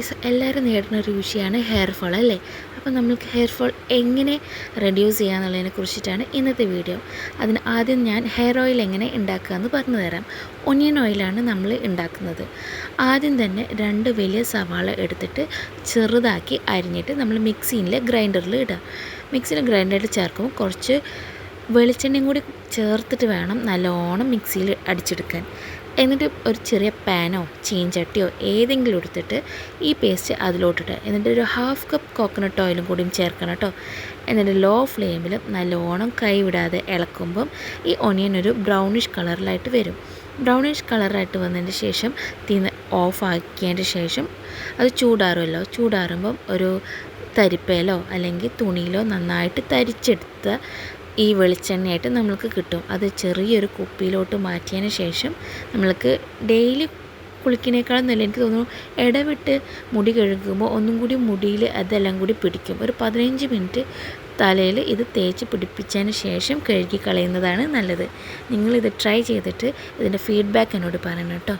Guys എല്ലാവരും നേടുന്ന ഒരു വിഷയമാണ് ഹെയർ ഫോൾ അല്ലേ? അപ്പോൾ നമ്മൾക്ക് ഹെയർ ഫോൾ എങ്ങനെ റെഡ്യൂസ് ചെയ്യാമെന്നുള്ളതിനെ കുറിച്ചിട്ടാണ് ഇന്നത്തെ വീഡിയോ അതിന് ആദ്യം ഞാൻ ഹെയർ ഓയിൽ എങ്ങനെ ഉണ്ടാക്കുക എന്ന് പറഞ്ഞു തരാം. ഒനിയൻ ഓയിലാണ് നമ്മൾ ഉണ്ടാക്കുന്നത്. ആദ്യം തന്നെ രണ്ട് വലിയ സവാള എടുത്തിട്ട് ചെറുതാക്കി അരിഞ്ഞിട്ട് നമ്മൾ മിക്സിയിൽ ഗ്രൈൻഡറിൽ ഇടുക. മിക്സിയിൽ ഗ്രൈൻഡറിൽ ചേർക്കുമ്പോൾ കുറച്ച് വെളിച്ചെണ്ണയും കൂടി ചേർത്തിട്ട് വേണം നല്ലോണം മിക്സിയിൽ അടിച്ചെടുക്കാൻ. എന്നിട്ട് ഒരു ചെറിയ പാനോ ചീഞ്ചട്ടിയോ ഏതെങ്കിലും എടുത്തിട്ട് ഈ പേസ്റ്റ് അതിലോട്ടിട്ട്. എന്നിട്ട് ഒരു ഹാഫ് കപ്പ് കോക്കനട്ട് ഓയിലും കൂടിയും ചേർക്കണം കേട്ടോ എന്നിട്ട് ലോ ഫ്ലെയിമിൽ നല്ലോണം കൈവിടാതെ ഇളക്കുമ്പം ഈ ഒണിയൻ ഒരു ബ്രൗണിഷ് കളറിലായിട്ട് വരും. ബ്രൗണിഷ് കളറായിട്ട് വന്നതിന് ശേഷം തീ ഓഫ് ആക്കിയതിന്റെ ശേഷം അത് ചൂടാറുമല്ലോ ചൂടാറുമ്പം ഒരു തരിപ്പയിലോ അല്ലെങ്കിൽ തുണിയിലോ നന്നായിട്ട് തരിച്ചെടുത്ത ഈ വെളിച്ചെണ്ണയായിട്ട് നമ്മൾക്ക് കിട്ടും. അത് ചെറിയൊരു കുപ്പിയിലോട്ട് മാറ്റിയതിന് ശേഷം നമ്മൾക്ക് ഡെയിലി കുളിക്കുന്നേക്കാളും നല്ല എനിക്ക് തോന്നുന്നു ഇടവിട്ട് മുടി കഴുകുമ്പോൾ ഒന്നും കൂടി മുടിയിൽ അതെല്ലാം കൂടി പിടിക്കും. ഒരു പതിനഞ്ച് മിനിറ്റ് തലയിൽ ഇത് തേച്ച് പിടിപ്പിച്ചതിന് ശേഷം കഴുകി കളയുന്നതാണ് നല്ലത്. നിങ്ങളിത് ട്രൈ ചെയ്തിട്ട് ഇതിന്റെ ഫീഡ്ബാക്ക് എന്നോട് പറയണം കേട്ടോ.